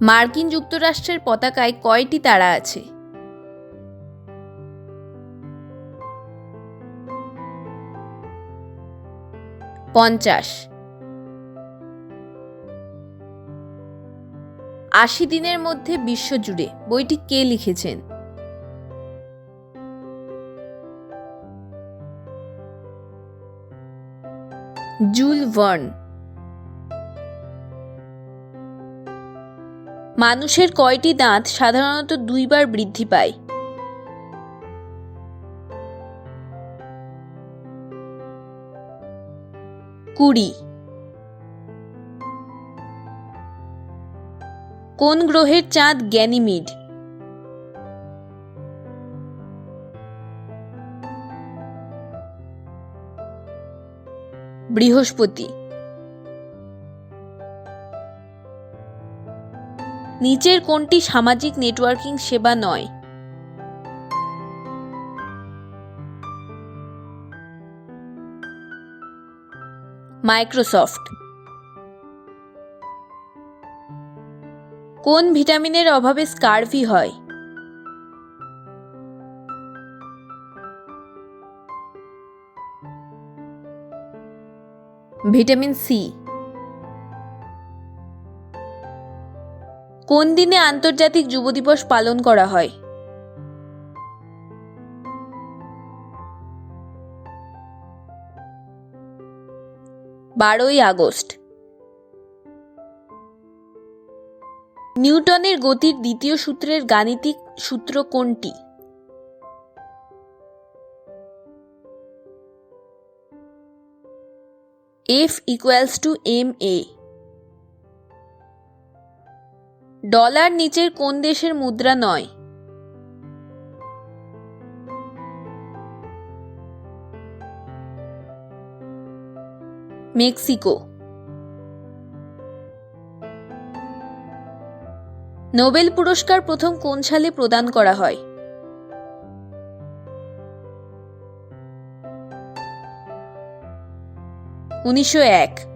মার্কিন যুক্তরাষ্ট্রের পতাকায় কয়টি তারা আছে? পঞ্চাশ। আশি দিনের মধ্যে বিশ্বজুড়ে। বইটি কে লিখেছেন? Jules Verne. মানুষের কয়টি দাঁত সাধারণত দুইবার বৃদ্ধি পায়? কুড়ি। কোন গ্রহের চাঁদ গ্যানিমিড বৃহস্পতি। নিচের কোনটি সামাজিক নেটওয়ার্কিং সেবা নয়। মাইক্রোসফট। কোন ভিটামিনের অভাবে স্কারভি হয়? Vitamin C. কোন দিনে আন্তর্জাতিক যুব দিবস পালন করা হয়? বারোই আগস্ট। নিউটনের গতির দ্বিতীয় সূত্রের গাণিতিক সূত্র কোনটি? F equals two M A. Dollar নিচের কোন দেশের মুদ্রা নয়? মেক্সিকো। নোবেল পুরস্কার প্রথম কোন সালে প্রদান করা হয়? উনিশশো এক।